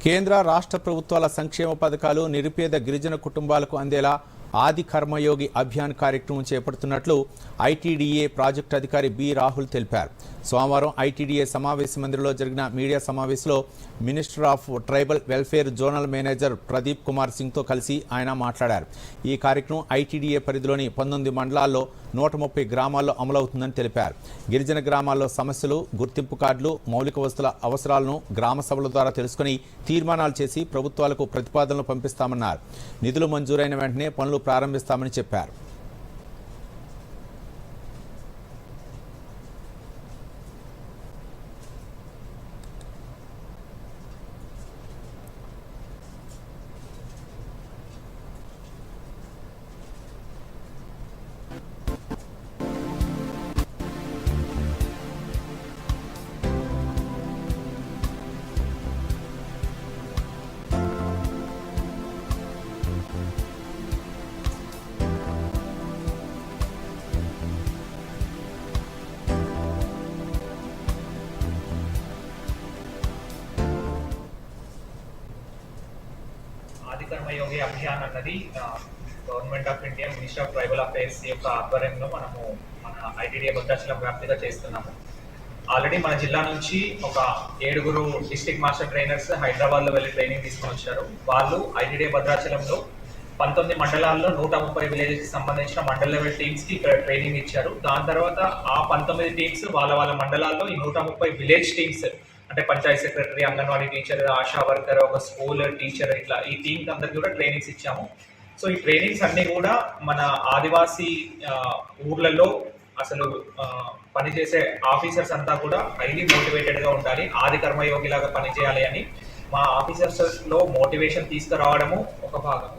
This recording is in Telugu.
కేంద్ర రాష్ట్ర ప్రభుత్వాల సంక్షేమ పథకాలు నిరుపేద గిరిజన కుటుంబాలకు అందేలా ఆది కర్మయోగి అభియాన్ కార్యక్రమం చేపడుతున్నట్లు ఐటీడీఏ ప్రాజెక్టు అధికారి బి రాహుల్ తెలిపారు. సోమవారం ఐటీడీఏ సమావేశ మందిరంలో జరిగిన మీడియా సమావేశంలో minister of tribal welfare zonal manager Pradeep Kumar సింగ్తో కలిసి ఆయన మాట్లాడారు. ఈ కార్యక్రమం ఐటీడీఏ పరిధిలోని పంతొమ్మిది మండలాల్లో నూట ముప్పై గ్రామాల్లో అమలవుతుందని తెలిపారు. గిరిజన గ్రామాల్లో సమస్యలు గుర్తింపు కార్డులు మౌలిక వసతుల అవసరాలను గ్రామ సభల ద్వారా తెలుసుకుని తీర్మానాలు చేసి ప్రభుత్వాలకు ప్రతిపాదనలు పంపిస్తామన్నారు. నిధులు మంజూరైన వెంటనే పనులు ప్రారంభిస్తామని చెప్పారు. యోగి అభియాన్ అన్నది government of India minister of tribal affairs యొక్క ఆధ్వర్యంలో మనము మన ఐటీడీఏ భద్రాచలం వ్యాప్తిగా చేస్తున్నాము. ఆల్రెడీ మన జిల్లా నుంచి ఒక ఏడుగురు డిస్టిక్ మాస్టర్ ట్రైనర్స్ హైదరాబాద్లో వెళ్ళి ట్రైనింగ్ తీసుకొని వచ్చారు. వాళ్ళు ఐటీడీఏ భద్రాచలంలో పంతొమ్మిది మండలాల్లో నూట ముప్పై విలేజెస్కి సంబంధించిన మండల లెవెల్ టీమ్స్కి ఇక్కడ ట్రైనింగ్ ఇచ్చారు. దాని తర్వాత ఆ పంతొమ్మిది టీమ్స్ వాళ్ళ వాళ్ళ మండలాల్లో ఈ నూట ముప్పై విలేజ్ టీమ్స్ అంటే panchayat secretary anganwadi teacher ASHA worker ఒక స్కూల్ టీచర్ ఇట్లా ఈ టీమ్ అందరికి కూడా ట్రైనింగ్స్ ఇచ్చాము. సో ఈ ట్రైనింగ్స్ అన్నీ కూడా మన ఆదివాసీ ఊర్లలో అసలు పనిచేసే ఆఫీసర్స్ అంతా కూడా హైలీ మోటివేటెడ్గా ఉండాలి. ఆది కర్మయోగిలాగా పనిచేయాలి అని మా ఆఫీసర్స్లో మోటివేషన్ తీసుకురావడము ఒక భాగం.